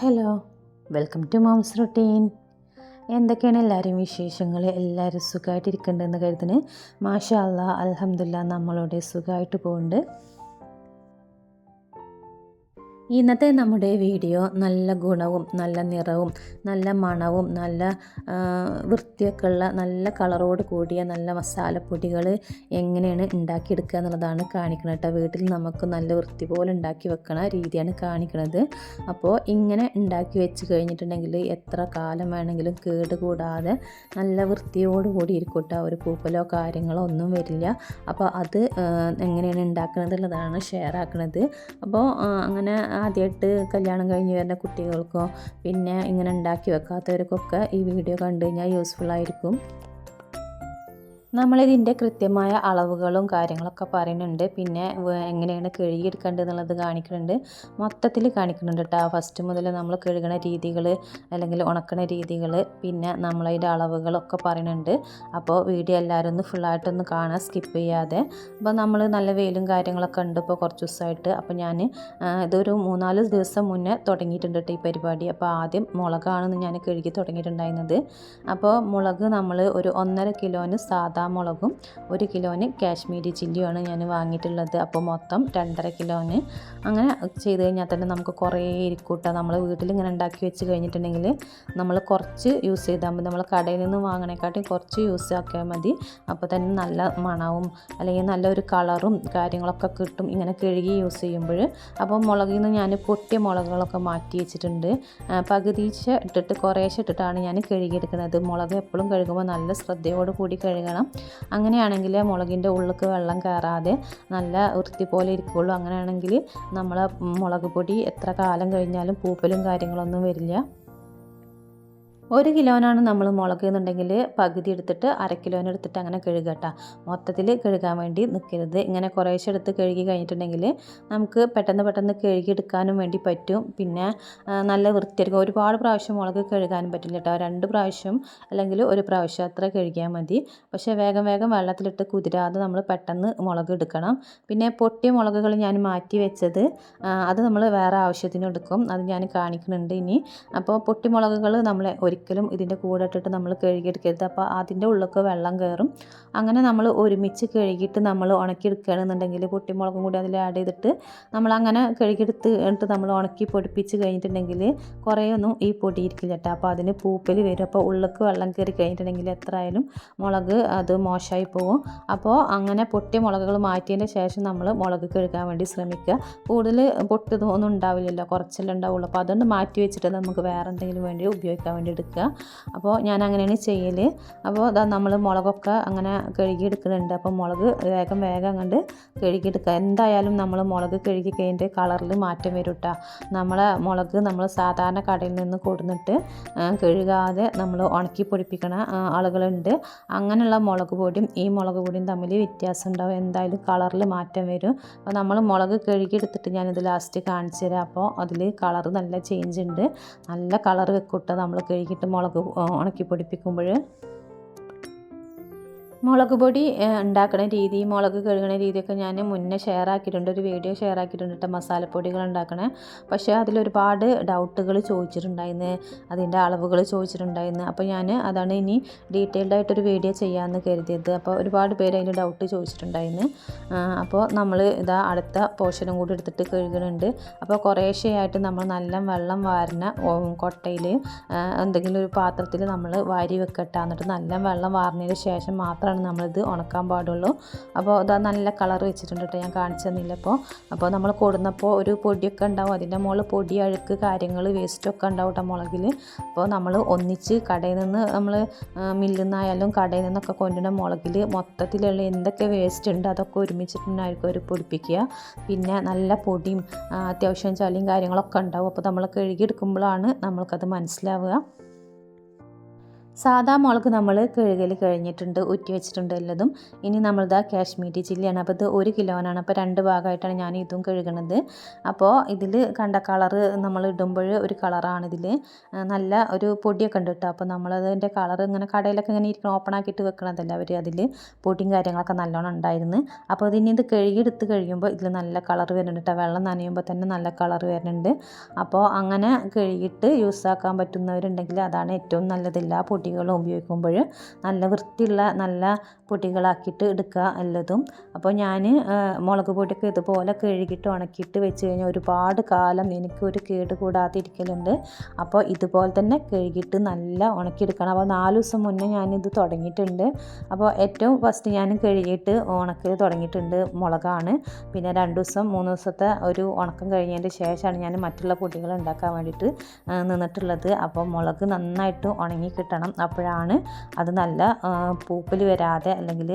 Hello welcome to mom's routine എന്തൊക്കെയാണ് എല്ലാവരും വിശേഷങ്ങൾ എല്ലാവരും സുഖമായിട്ടിരിക്കേണ്ടതെന്ന് കരുതുന്നത് മാഷാ അല്ലാ അലഹമില്ല നമ്മളോട് സുഖമായിട്ട് പോകുന്നുണ്ട് ഇന്നത്തെ നമ്മുടെ വീഡിയോ നല്ല ഗുണവും നല്ല നിറവും നല്ല മണവും നല്ല വൃത്തിയൊക്കെ ഉള്ള നല്ല കളറോട് കൂടിയ നല്ല മസാലപ്പൊടികൾ എങ്ങനെയാണ് ഉണ്ടാക്കിയെടുക്കുക എന്നുള്ളതാണ് കാണിക്കുന്നത് കേട്ടോ. വീട്ടിൽ നമുക്ക് നല്ല വൃത്തി പോലെ ഉണ്ടാക്കി വെക്കണ രീതിയാണ് കാണിക്കുന്നത്. അപ്പോൾ ഇങ്ങനെ ഉണ്ടാക്കി വെച്ച് കഴിഞ്ഞിട്ടുണ്ടെങ്കിൽ എത്ര കാലം വേണമെങ്കിലും കേട് കൂടാതെ നല്ല വൃത്തിയോട് കൂടി ഇരിക്കട്ടെ ഒരു പൂപ്പലോ കാര്യങ്ങളോ ഒന്നും വരില്ല. അപ്പോൾ അത് എങ്ങനെയാണ് ഉണ്ടാക്കുന്നത് എന്നുള്ളതാണ് ഷെയർ ആക്കുന്നത് അപ്പോൾ അങ്ങനെ ആദ്യമായിട്ട് കല്യാണം കഴിഞ്ഞ് വരുന്ന കുട്ടികൾക്കോ പിന്നെ ഇങ്ങനെ ഉണ്ടാക്കി വെക്കാത്തവർക്കൊക്കെ ഈ വീഡിയോ കണ്ടു കഴിഞ്ഞാൽ യൂസ്ഫുൾ ആയിരിക്കും. നമ്മളിതിന്റെ കൃത്യമായ അളവുകളും കാര്യങ്ങളൊക്കെ പറയുന്നുണ്ട്. പിന്നെ എങ്ങനെയാണ് കഴുകിയെടുക്കേണ്ടത് എന്നുള്ളത് കാണിക്കുന്നുണ്ട്. മൊത്തത്തിൽ കാണിക്കുന്നുണ്ട് കേട്ടോ. ഫസ്റ്റ് മുതൽ നമ്മൾ കഴുകണ രീതികൾ അല്ലെങ്കിൽ ഉണക്കണ രീതികൾ പിന്നെ നമ്മളതിന്റെ അളവുകളൊക്കെ പറയുന്നുണ്ട്. അപ്പോൾ വീഡിയോ എല്ലാവരും ഒന്ന് ഫുള്ളായിട്ടൊന്ന് കാണാൻ സ്കിപ്പ് ചെയ്യാതെ. അപ്പോൾ നമ്മൾ നല്ല വെയിലും കാര്യങ്ങളൊക്കെ ഉണ്ട് ഇപ്പോൾ കുറച്ച് ദിവസമായിട്ട്. അപ്പോൾ ഞാൻ ഇതൊരു മൂന്നാൽ ദിവസം മുന്നേ തുടങ്ങിയിട്ടുണ്ട് കേട്ടോ ഈ പരിപാടി. അപ്പോൾ ആദ്യം മുളകാണെന്ന് ഞാൻ കഴുകി തുടങ്ങിയിട്ടുണ്ടായിരുന്നത്. അപ്പോൾ മുളക് നമ്മൾ ഒരു ഒന്നര കിലോന് സാദാ മുളകും ഒരു കിലോന് കാശ്മീരി ചില്ലിയുമാണ് ഞാൻ വാങ്ങിയിട്ടുള്ളത്. അപ്പോൾ മൊത്തം രണ്ടര കിലോന്. അങ്ങനെ ചെയ്ത് കഴിഞ്ഞാൽ തന്നെ നമുക്ക് കുറേ ഇരിക്കൂട്ടോ നമ്മൾ വീട്ടിൽ ഇങ്ങനെ ഉണ്ടാക്കി വെച്ച് കഴിഞ്ഞിട്ടുണ്ടെങ്കിൽ നമ്മൾ കുറച്ച് യൂസ് ചെയ്താൽ മതി. നമ്മൾ കടയിൽ നിന്ന് വാങ്ങണേക്കാട്ടി കുറച്ച് യൂസ് ആക്കിയാൽ മതി. അപ്പോൾ തന്നെ നല്ല മണവും അല്ലെങ്കിൽ നല്ലൊരു കളറും കാര്യങ്ങളൊക്കെ കിട്ടും ഇങ്ങനെ കഴുകി യൂസ് ചെയ്യുമ്പോൾ. അപ്പോൾ മുളകിൽ നിന്ന് ഞാൻ പൊട്ടിയ മുളകുകളൊക്കെ മാറ്റി വെച്ചിട്ടുണ്ട്. പകുതിച്ച് ഇട്ടിട്ട് കുറേശ്ശെ ഇട്ടിട്ടാണ് ഞാൻ കഴുകിയെടുക്കുന്നത്. മുളക് എപ്പോഴും കഴുകുമ്പോൾ നല്ല ശ്രദ്ധയോട് കൂടി കഴുകണം. അങ്ങനെയാണെങ്കിൽ മുളകിന്റെ ഉള്ളിലേക്ക് വെള്ളം കയറാതെ നല്ല വൃത്തി പോലെ ഇരിക്കുകയുള്ളൂ. അങ്ങനെയാണെങ്കിൽ നമ്മൾ മുളക് പൊടി എത്ര കാലം കഴിഞ്ഞാലും പൂപ്പലും കാര്യങ്ങളൊന്നും വരില്ല. ഒരു കിലോനാണ് നമ്മൾ മുളക് എന്നുണ്ടെങ്കിൽ പകുതി എടുത്തിട്ട് അര കിലോന് എടുത്തിട്ട് അങ്ങനെ കഴുകട്ടോ മൊത്തത്തിൽ കഴുകാൻ വേണ്ടി നിൽക്കരുത്. ഇങ്ങനെ കുറേശ്ശെ എടുത്ത് കഴുകി കഴിഞ്ഞിട്ടുണ്ടെങ്കിൽ നമുക്ക് പെട്ടെന്ന് പെട്ടെന്ന് കഴുകിയെടുക്കാനും വേണ്ടി പറ്റും. പിന്നെ നല്ല വൃത്തിയായിരിക്കും. ഒരുപാട് പ്രാവശ്യം മുളക് കഴുകാനും പറ്റില്ല കേട്ടോ. രണ്ട് പ്രാവശ്യം അല്ലെങ്കിൽ ഒരു പ്രാവശ്യം അത്ര കഴുകിയാൽ മതി. പക്ഷേ വേഗം വേഗം വെള്ളത്തിലിട്ട് കുതിരാതെ നമ്മൾ പെട്ടെന്ന് മുളക് എടുക്കണം. പിന്നെ പൊട്ടിയ മുളകുകൾ ഞാൻ മാറ്റി വെച്ചത് അത് നമ്മൾ വേറെ ആവശ്യത്തിന് എടുക്കും. അത് ഞാൻ കാണിക്കുന്നുണ്ട് ഇനി. അപ്പോൾ പൊട്ടിമുളകുകൾ നമ്മൾ ഒരിക്കലും ഇതിന്റെ കൂടെ ഇട്ടിട്ട് നമ്മൾ കഴുകിയെടുക്കരുത്. അപ്പോൾ അതിന്റെ ഉള്ളിലൊക്കെ വെള്ളം കയറും. അങ്ങനെ നമ്മൾ ഒരുമിച്ച് കഴുകിയിട്ട് നമ്മൾ ഉണക്കിയെടുക്കുകയാണെന്നുണ്ടെങ്കിൽ പൊട്ടിമുളകും കൂടി അതിൽ ആഡ് ചെയ്തിട്ട് നമ്മൾ അങ്ങനെ കഴുകിയെടുത്ത് എന്നിട്ട് നമ്മൾ ഉണക്കി പൊടിപ്പിച്ച് കഴിഞ്ഞിട്ടുണ്ടെങ്കിൽ കുറേയൊന്നും ഈ പൊടിയിരിക്കില്ല കേട്ടോ. അപ്പോൾ അതിന് പൂപ്പൽ വരും. അപ്പോൾ ഉള്ളിലേക്ക് വെള്ളം കയറി കഴിഞ്ഞിട്ടുണ്ടെങ്കിൽ എത്ര ആയാലും മുളക് അത് മോശമായി പോകും അപ്പോൾ അങ്ങനെ പൊട്ടിയ മുളകുകൾ മാറ്റിയതിന് ശേഷം നമ്മൾ മുളക് കഴുകാൻ വേണ്ടി ശ്രമിക്കുക. കൂടുതൽ പൊട്ടതൊന്നും ഉണ്ടാവില്ലല്ലോ. കുറച്ചല്ലേ ഉണ്ടാവുള്ളൂ. അപ്പോൾ അതുകൊണ്ട് മാറ്റി വെച്ചിട്ട് നമുക്ക് വേറെ എന്തെങ്കിലും വേണ്ടി ഉപയോഗിക്കാൻ വേണ്ടി അപ്പോൾ ഞാൻ അങ്ങനെയാണ് ചെയ്യൽ അപ്പോൾ ഇതാ നമ്മൾ മുളകൊക്കെ അങ്ങനെ കഴുകിയെടുക്കുന്നുണ്ട്. അപ്പോൾ മുളക് വേഗം വേഗം അങ്ങോട്ട് കഴുകിയെടുക്കുക. എന്തായാലും നമ്മൾ മുളക് കഴുകി കഴിഞ്ഞിട്ട് കളറിൽ മാറ്റം വരും കേട്ടോ നമ്മളെ മുളക് നമ്മൾ സാധാരണ കടയിൽ നിന്ന് കൊടുന്നിട്ട് കഴുകാതെ നമ്മൾ ഉണക്കി പൊടിപ്പിക്കണ ആളുകളുണ്ട്. അങ്ങനെയുള്ള മുളക് പൊടിയും ഈ മുളക് പൊടിയും തമ്മിൽ വ്യത്യാസം ഉണ്ടാവും. എന്തായാലും കളറിൽ മാറ്റം വരും. അപ്പോൾ നമ്മൾ മുളക് കഴുകിയെടുത്തിട്ട് ഞാനിത് ലാസ്റ്റ് കാണിച്ചു തരാം. അപ്പോൾ അതിൽ കളർ നല്ല ചേഞ്ച് ഉണ്ട്. നല്ല കളർ വെക്കൂട്ടോ നമ്മൾ കഴുകിയിട്ട് മുളക് ഉണക്കി പൊടിപ്പിക്കുമ്പോൾ മുളക് പൊടി ഉണ്ടാക്കുന്ന രീതി മുളക് കഴുകണ രീതിയൊക്കെ ഞാൻ മുന്നേ ഷെയർ ആക്കിയിട്ടുണ്ട്. ഒരു വീഡിയോ ഷെയർ ആക്കിയിട്ടുണ്ട് കേട്ടോ മസാലപ്പൊടികൾ ഉണ്ടാക്കണേ. പക്ഷേ അതിലൊരുപാട് ഡൗട്ടുകൾ ചോദിച്ചിട്ടുണ്ടായിരുന്നു അതിന്റെ അളവുകൾ ചോദിച്ചിട്ടുണ്ടായിരുന്നു അപ്പോൾ ഞാൻ അതാണ് ഇനി ഡീറ്റെയിൽഡ് ആയിട്ടൊരു വീഡിയോ ചെയ്യാമെന്ന് കരുതിയത്. അപ്പോൾ ഒരുപാട് പേര് അതിന്റെ ഡൗട്ട് ചോദിച്ചിട്ടുണ്ടായിരുന്നു അപ്പോൾ നമ്മൾ ഇതാ അടുത്ത പോഷനും കൂടി എടുത്തിട്ട് കഴുകുന്നുണ്ട് അപ്പോൾ കുറേശ്ശെയായിട്ട് നമ്മൾ നല്ല വെള്ളം വാരുന്ന കൊട്ടയിൽ എന്തെങ്കിലും ഒരു പാത്രത്തിൽ നമ്മൾ വാരി വെക്കട്ടെ. എന്നിട്ട് നല്ല വെള്ളം വാർന്നതിന് ശേഷം മാത്രമാണ് നമ്മളിത് ഉണക്കാൻ പാടുള്ളൂ. അപ്പോൾ അത് നല്ല കളർ വെച്ചിട്ടുണ്ട് കേട്ടോ ഞാൻ കാണിച്ചു തന്നില്ല അപ്പോൾ അപ്പോൾ നമ്മൾ കൊടുന്നപ്പോൾ ഒരു പൊടിയൊക്കെ ഉണ്ടാവും അതിന്റെ മുകളിൽ പൊടി അഴുക്ക് കാര്യങ്ങൾ വേസ്റ്റൊക്കെ ഉണ്ടാവും കേട്ടോ മുളകിൽ. അപ്പോൾ നമ്മൾ ഒന്നിച്ച് കടയിൽ നിന്ന് നമ്മൾ മില്ലിൽ നിന്നായാലും കടയിൽ നിന്നൊക്കെ കൊണ്ടുവരുന്ന മുളകിൽ മൊത്തത്തിലുള്ള എന്തൊക്കെ വേസ്റ്റ് ഉണ്ട് അതൊക്കെ ഒരുമിച്ചിട്ടുണ്ടായിരിക്കും അവർ പൊടിപ്പിക്കുക. പിന്നെ നല്ല പൊടിയും അത്യാവശ്യം ചളിയും കാര്യങ്ങളൊക്കെ ഉണ്ടാവും. അപ്പോൾ നമ്മൾ കഴുകിയെടുക്കുമ്പോഴാണ് നമ്മൾക്കത് മനസ്സിലാവുക. സാദാ മുളക് നമ്മൾ കഴുകൽ കഴിഞ്ഞിട്ടുണ്ട് ഉറ്റി വെച്ചിട്ടുണ്ട് എല്ലതും. ഇനി നമ്മളിതാ കാശ്മീരി ചില്ലിയാണ്. അപ്പോൾ ഇത് ഒരു കിലോനാണ്. അപ്പോൾ രണ്ട് ഭാഗമായിട്ടാണ് ഞാൻ ഇതും കഴുകണത്. അപ്പോൾ ഇതിൽ കണ്ട കളറ് നമ്മൾ ഇടുമ്പോൾ ഒരു കളറാണ് ഇതിൽ നല്ല ഒരു പൊടിയൊക്കെ ഉണ്ട് കേട്ടോ. അപ്പോൾ നമ്മളതിന്റെ കളർ ഇങ്ങനെ കടയിലൊക്കെ ഇങ്ങനെ ഇരിക്കണം ഓപ്പൺ ആക്കിയിട്ട് വെക്കണതല്ല അവർ അതിൽ പൊടിയും കാര്യങ്ങളൊക്കെ നല്ലോണം ഉണ്ടായിരുന്നു. അപ്പോൾ ഇതിനി ഇത് കഴുകിയെടുത്ത് കഴിയുമ്പോൾ ഇതിൽ നല്ല കളർ വരുന്നുണ്ട് കേട്ടോ. വെള്ളം നനയുമ്പോൾ തന്നെ നല്ല കളർ വരുന്നുണ്ട്. അപ്പോൾ അങ്ങനെ കഴുകിയിട്ട് യൂസ് ആക്കാൻ പറ്റുന്നവരുണ്ടെങ്കിൽ അതാണ് ഏറ്റവും നല്ലതില്ല പൊടി പൊടികളും ഉപയോഗിക്കുമ്പോൾ നല്ല വൃത്തിയുള്ള നല്ല പൊടികളാക്കിയിട്ട് എടുക്കുക എല്ലതും. അപ്പോൾ ഞാൻ മുളക് പൊടിയൊക്കെ ഇതുപോലെ കഴുകിയിട്ട് ഉണക്കിയിട്ട് വെച്ച് കഴിഞ്ഞാൽ ഒരുപാട് കാലം എനിക്കൊരു കേട് കൂടാതിരിക്കലുണ്ട് അപ്പോൾ ഇതുപോലെ തന്നെ കഴുകിയിട്ട് നല്ല ഉണക്കിയെടുക്കണം. അപ്പോൾ നാല് ദിവസം മുന്നേ ഞാനിത് തുടങ്ങിയിട്ടുണ്ട്. അപ്പോൾ ഏറ്റവും ഫസ്റ്റ് ഞാൻ കഴുകിയിട്ട് ഉണക്കൽ തുടങ്ങിയിട്ടുണ്ട് മുളകാണ്. പിന്നെ രണ്ട് ദിവസം മൂന്ന് ദിവസത്തെ ഒരു ഉണക്കം കഴിഞ്ഞതിന്റെ ശേഷമാണ് ഞാൻ മറ്റുള്ള പൊടികൾ ഉണ്ടാക്കാൻ വേണ്ടിയിട്ട് നിന്നിട്ടുള്ളത്. അപ്പോൾ മുളക് നന്നായിട്ട് ഉണങ്ങി കിട്ടണം. അപ്പോഴാണ് അത് നല്ല പൂപ്പൽ വരാതെ അല്ലെങ്കിൽ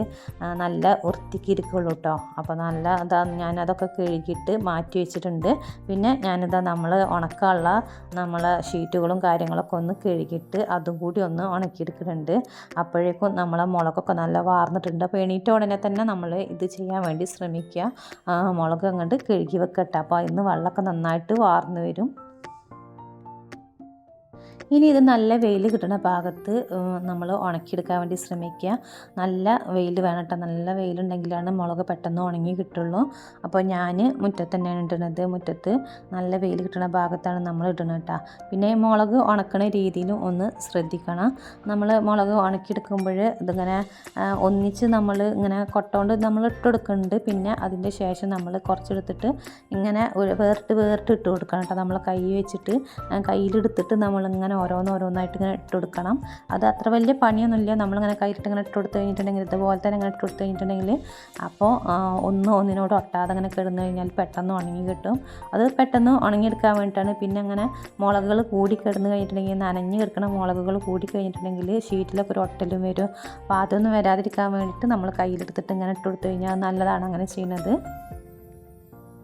നല്ല വൃത്തിക്ക് ഇരിക്കുള്ളൂ കേട്ടോ അപ്പോൾ നല്ല ഇതാ ഞാനതൊക്കെ കഴുകിയിട്ട് മാറ്റി വെച്ചിട്ടുണ്ട്. പിന്നെ ഞാനിതാ നമ്മൾ ഉണക്കാനുള്ള നമ്മളെ ഷീറ്റുകളും കാര്യങ്ങളൊക്കെ ഒന്ന് കഴുകിയിട്ട് അതും കൂടി ഒന്ന് ഉണക്കിയെടുക്കുന്നുണ്ട്. അപ്പോഴേക്കും നമ്മളെ മുളകൊക്കെ നല്ല വാർന്നിട്ടുണ്ട്. അപ്പോൾ എണീറ്റ ഉടനെ തന്നെ നമ്മൾ ഇത് ചെയ്യാൻ വേണ്ടി ശ്രമിക്കുക. മുളക് അങ്ങോട്ട് കഴുകി വെക്കട്ടെ. അപ്പോൾ ഇന്ന് വെള്ളമൊക്കെ നന്നായിട്ട് വാർന്നു വരും. ഇനി ഇത് നല്ല വെയിൽ കിട്ടുന്ന ഭാഗത്ത് നമ്മൾ ഉണക്കിയെടുക്കാൻ വേണ്ടി ശ്രമിക്കുക. നല്ല വെയിൽ വേണം കേട്ടോ നല്ല വെയിലുണ്ടെങ്കിലാണ് മുളക് പെട്ടെന്ന് ഉണങ്ങി കിട്ടുള്ളൂ. അപ്പോൾ ഞാൻ മുറ്റത്ത് തന്നെയാണ് ഇടുന്നത്. മുറ്റത്ത് നല്ല വെയിൽ കിട്ടുന്ന ഭാഗത്താണ് നമ്മൾ ഇടുന്നത് കേട്ടോ പിന്നെ മുളക് ഉണക്കണ രീതിയിലും ഒന്ന് ശ്രദ്ധിക്കണം. നമ്മൾ മുളക് ഉണക്കിയെടുക്കുമ്പോൾ ഇതിങ്ങനെ ഒന്നിച്ച് നമ്മൾ ഇങ്ങനെ കൊട്ടോണ്ട് നമ്മൾ ഇട്ടെടുക്കുന്നുണ്ട്. പിന്നെ അതിന്റെ ശേഷം നമ്മൾ കുറച്ചെടുത്തിട്ട് ഇങ്ങനെ വേറിട്ട് വേറിട്ട് ഇട്ട് കൊടുക്കണം കേട്ടോ നമ്മൾ കൈ വെച്ചിട്ട് കയ്യിലെടുത്തിട്ട് നമ്മളിങ്ങനെ ഓരോന്ന് ഓരോന്നായിട്ട് ഇങ്ങനെ ഇട്ട് കൊടുക്കണം. അത് അത്ര വലിയ പണിയൊന്നുമില്ല. നമ്മളിങ്ങനെ കൈയിട്ട് ഇങ്ങനെ ഇട്ട് കൊടുത്ത് കഴിഞ്ഞിട്ടുണ്ടെങ്കിൽ ഇതുപോലെ തന്നെ ഇങ്ങനെ ഇട്ട് കൊടുത്ത് കഴിഞ്ഞിട്ടുണ്ടെങ്കിൽ അപ്പോൾ ഒന്ന് ഒന്നിനോട് ഒട്ടാതെ അങ്ങനെ കിടന്നു കഴിഞ്ഞാൽ പെട്ടെന്ന് ഉണങ്ങി കിട്ടും. അത് പെട്ടെന്ന് ഉണങ്ങിയെടുക്കാൻ വേണ്ടിയിട്ടാണ്. പിന്നെ അങ്ങനെ മുളകുകൾ കൂടി കിടന്ന് കഴിഞ്ഞിട്ടുണ്ടെങ്കിൽ നനഞ്ഞ് കിടക്കുന്ന മുളകുകൾ കൂടി കഴിഞ്ഞിട്ടുണ്ടെങ്കിൽ ഷീറ്റിലൊക്കെ ഒരു ഒട്ടലും വരും. അപ്പോൾ അതൊന്നും വരാതിരിക്കാൻ വേണ്ടിയിട്ട് നമ്മൾ കയ്യിലെടുത്തിട്ട് ഇങ്ങനെ ഇട്ട് കൊടുത്തു കഴിഞ്ഞാൽ നല്ലതാണ് അങ്ങനെ ചെയ്യുന്നത്.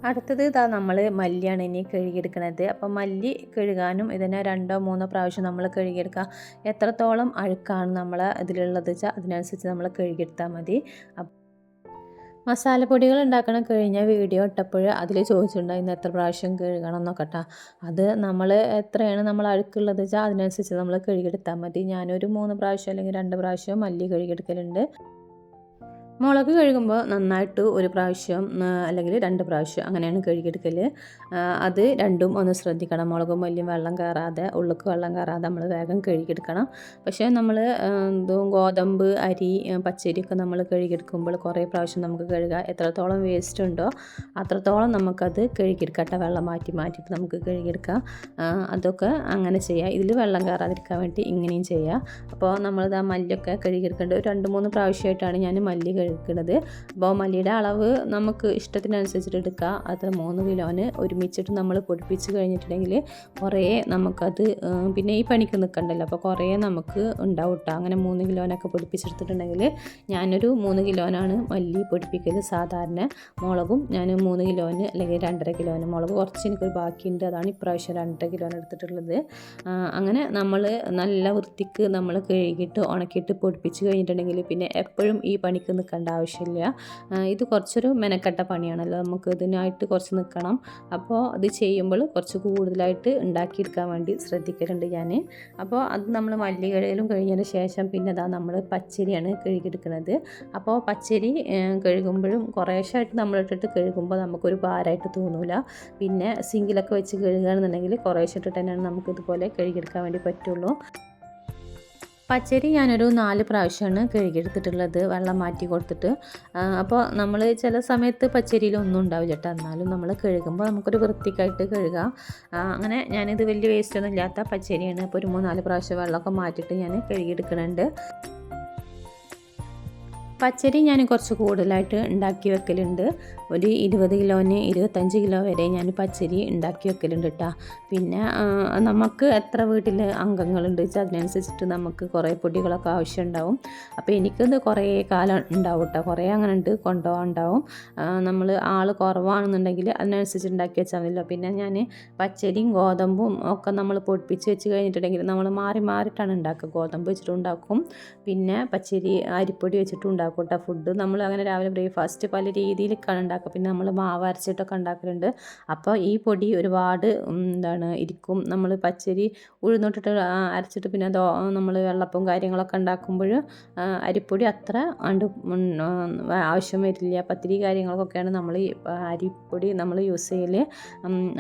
അടുത്തത് ഇതാ നമ്മൾ മല്ലിയാണ് ഇനി കഴുകിയെടുക്കുന്നത് അപ്പോൾ മല്ലി കഴുകാനും ഇതിനെ രണ്ടോ മൂന്നോ പ്രാവശ്യം നമ്മൾ കഴുകിയെടുക്കുക എത്രത്തോളം അഴുക്കാണ് നമ്മൾ ഇതിലുള്ളത് വെച്ചാൽ അതിനനുസരിച്ച് നമ്മൾ കഴുകിയെടുത്താൽ മതി. മസാലപ്പൊടികൾ ഉണ്ടാക്കണ കഴിഞ്ഞ വീഡിയോ ഇട്ടപ്പോൾ അതിൽ ചോദിച്ചിട്ടുണ്ടായിരുന്നു എത്ര പ്രാവശ്യം കഴുകണം എന്നൊക്കെ കേട്ടോ അത് നമ്മൾ എത്രയാണ് നമ്മൾ അഴുക്കുള്ളത് വെച്ചാൽ അതിനനുസരിച്ച് നമ്മൾ കഴുകിയെടുത്താൽ മതി. ഞാനൊരു മൂന്ന് പ്രാവശ്യം അല്ലെങ്കിൽ രണ്ട് പ്രാവശ്യം മല്ലി കഴുകിയെടുക്കലുണ്ട്. മുളക് കഴുകുമ്പോൾ നന്നായിട്ട് ഒരു പ്രാവശ്യം അല്ലെങ്കിൽ രണ്ട് പ്രാവശ്യം അങ്ങനെയാണ് കഴുകിയെടുക്കൽ അത് രണ്ടും ഒന്ന് ശ്രദ്ധിക്കണം. മുളകും വലിയ വെള്ളം കയറാതെ ഉള്ളിക്ക് വെള്ളം കയറാതെ നമ്മൾ വേഗം കഴുകിയെടുക്കണം. പക്ഷേ നമ്മൾ എന്തോ ഗോതമ്പ് അരി പച്ചരിയൊക്കെ നമ്മൾ കഴുകിയെടുക്കുമ്പോൾ കുറേ പ്രാവശ്യം നമുക്ക് കഴുകാം എത്രത്തോളം വേസ്റ്റ് ഉണ്ടോ അത്രത്തോളം നമുക്കത് കഴുകിയെടുക്കട്ടെ. വെള്ളം മാറ്റി മാറ്റിയിട്ട് നമുക്ക് കഴുകിയെടുക്കാം. അതൊക്കെ അങ്ങനെ ചെയ്യാം. ഇതിൽ വെള്ളം കയറാതിരിക്കാൻ വേണ്ടി ഇങ്ങനെയും ചെയ്യാം. അപ്പോൾ നമ്മളിത് ആ മല്ലിയൊക്കെ കഴുകിയെടുക്കേണ്ടത് ഒരു രണ്ട് മൂന്ന് പ്രാവശ്യമായിട്ടാണ് ഞാൻ മല്ലി കഴുകി എടുക്കുന്നത് അപ്പോൾ മല്ലിയുടെ അളവ് നമുക്ക് ഇഷ്ടത്തിനനുസരിച്ചിട്ട് എടുക്കുക അത് മൂന്ന് കിലോന് ഒരുമിച്ചിട്ട് നമ്മൾ പൊടിപ്പിച്ച് കഴിഞ്ഞിട്ടുണ്ടെങ്കിൽ കുറേ നമുക്കത് പിന്നെ ഈ പണിക്ക് നിൽക്കണ്ടല്ലോ. അപ്പോൾ കുറേ നമുക്ക് ഉണ്ടാവും കേട്ടോ. അങ്ങനെ മൂന്ന് കിലോനൊക്കെ പൊടിപ്പിച്ചെടുത്തിട്ടുണ്ടെങ്കിൽ ഞാനൊരു മൂന്ന് കിലോനാണ് മല്ലി പൊടിപ്പിക്കുന്നത് സാധാരണ മുളകും ഞാൻ മൂന്ന് കിലോന് അല്ലെങ്കിൽ രണ്ടര കിലോന് മുളക് കുറച്ച് എനിക്കൊരു ബാക്കിയുണ്ട്. അതാണ് ഇപ്രാവശ്യം രണ്ടര കിലോന് എടുത്തിട്ടുള്ളത്. അങ്ങനെ നമ്മൾ നല്ല വൃത്തിക്ക് നമ്മൾ കഴുകിയിട്ട് ഉണക്കിയിട്ട് പൊടിപ്പിച്ച് കഴിഞ്ഞിട്ടുണ്ടെങ്കിൽ പിന്നെ എപ്പോഴും ഈ പണിക്ക് നിൽക്കണം നിൽക്കേണ്ട ആവശ്യമില്ല. ഇത് കുറച്ചൊരു മെനക്കെട്ട പണിയാണല്ലോ. നമുക്ക് ഇതിനായിട്ട് കുറച്ച് നിൽക്കണം അപ്പോൾ അത് ചെയ്യുമ്പോൾ കുറച്ച് കൂടുതലായിട്ട് ഉണ്ടാക്കിയെടുക്കാൻ വേണ്ടി ശ്രദ്ധിക്കലുണ്ട് ഞാൻ അപ്പോൾ അത് നമ്മൾ മല്ലി കഴിഞ്ഞതിന് ശേഷം പിന്നെ അതാ നമ്മൾ പച്ചരിയാണ് കഴുകിയെടുക്കുന്നത്. അപ്പോൾ പച്ചരി കഴുകുമ്പോഴും കുറേശ്ശായിട്ട് നമ്മളിട്ടിട്ട് കഴുകുമ്പോൾ നമുക്കൊരു ഭാരമായിട്ട് തോന്നില്ല പിന്നെ സിങ്കിലൊക്കെ വെച്ച് കഴുകുകയാണെന്നുണ്ടെങ്കിൽ കുറേശ്ശെ തന്നെയാണ് നമുക്കിതുപോലെ കഴുകിയെടുക്കാൻ വേണ്ടി പറ്റുള്ളൂ. പച്ചരി ഞാനൊരു നാല് പ്രാവശ്യമാണ് കഴുകിയെടുത്തിട്ടുള്ളത്. വെള്ളം മാറ്റി കൊടുത്തിട്ട്. അപ്പോൾ നമ്മൾ ചില സമയത്ത് പച്ചരിയിലൊന്നും ഉണ്ടാവില്ല കേട്ടോ എന്നാലും നമ്മൾ കഴുകുമ്പോൾ നമുക്കൊരു വൃത്തിക്കായിട്ട് കഴുകാം. അങ്ങനെ ഞാനിത് വലിയ വേസ്റ്റൊന്നും ഇല്ലാത്ത പച്ചരിയാണ്. അപ്പോൾ ഒരു മൂന്നാൽ പ്രാവശ്യം വെള്ളമൊക്കെ മാറ്റിയിട്ട് ഞാൻ കഴുകിയെടുക്കുന്നുണ്ട്. പച്ചരി ഞാൻ കുറച്ച് കൂടുതലായിട്ട് ഉണ്ടാക്കി വെക്കലുണ്ട്. ഒരു ഇരുപത് കിലോന് ഇരുപത്തഞ്ച് കിലോ വരെ ഞാൻ പച്ചരി ഉണ്ടാക്കി വെക്കലുണ്ട് കേട്ടോ പിന്നെ നമുക്ക് എത്ര വീട്ടിൽ അംഗങ്ങളുണ്ട് വെച്ചാൽ അതിനനുസരിച്ചിട്ട് നമുക്ക് കുറേ പൊടികളൊക്കെ ആവശ്യം ഉണ്ടാവും. അപ്പോൾ എനിക്കത് കുറേ കാലം ഉണ്ടാവും കേട്ടോ കുറേ അങ്ങനെ ഉണ്ട് കൊണ്ടുപോകാൻ ഉണ്ടാവും. നമ്മൾ ആൾ കുറവാണെന്നുണ്ടെങ്കിൽ അതിനനുസരിച്ച് ഉണ്ടാക്കി വെച്ചാൽ മതിയല്ലോ. പിന്നെ ഞാൻ പച്ചരിയും ഗോതമ്പും ഒക്കെ നമ്മൾ പൊടിപ്പിച്ച് വെച്ച് കഴിഞ്ഞിട്ടുണ്ടെങ്കിൽ നമ്മൾ മാറി മാറിയിട്ടാണ് ഉണ്ടാക്കുക. ഗോതമ്പ് വെച്ചിട്ട് ഉണ്ടാക്കും. പിന്നെ പച്ചരി അരിപ്പൊടി വെച്ചിട്ടും ഉണ്ടാക്കും കേട്ടോ ഫുഡ് നമ്മൾ അങ്ങനെ രാവിലെ ബ്രേക്ക്ഫാസ്റ്റ് പല രീതിയിലൊക്കെയാണ് ഉണ്ടാക്കുക. പിന്നെ നമ്മൾ മാവ് അരച്ചിട്ടൊക്കെ ഉണ്ടാക്കലുണ്ട്. അപ്പോൾ ഈ പൊടി ഒരുപാട് എന്താണ് ഇരിക്കും. നമ്മൾ പച്ചരി ഉഴുന്നോട്ടിട്ട് അരച്ചിട്ട് പിന്നെ ദോ നമ്മൾ വെള്ളപ്പവും കാര്യങ്ങളൊക്കെ ഉണ്ടാക്കുമ്പോൾ അരിപ്പൊടി അത്ര അണ്ട് ആവശ്യം വരില്ല. പത്തിരി കാര്യങ്ങൾക്കൊക്കെയാണ് നമ്മൾ ഈ അരിപ്പൊടി നമ്മൾ യൂസ് ചെയ്യൽ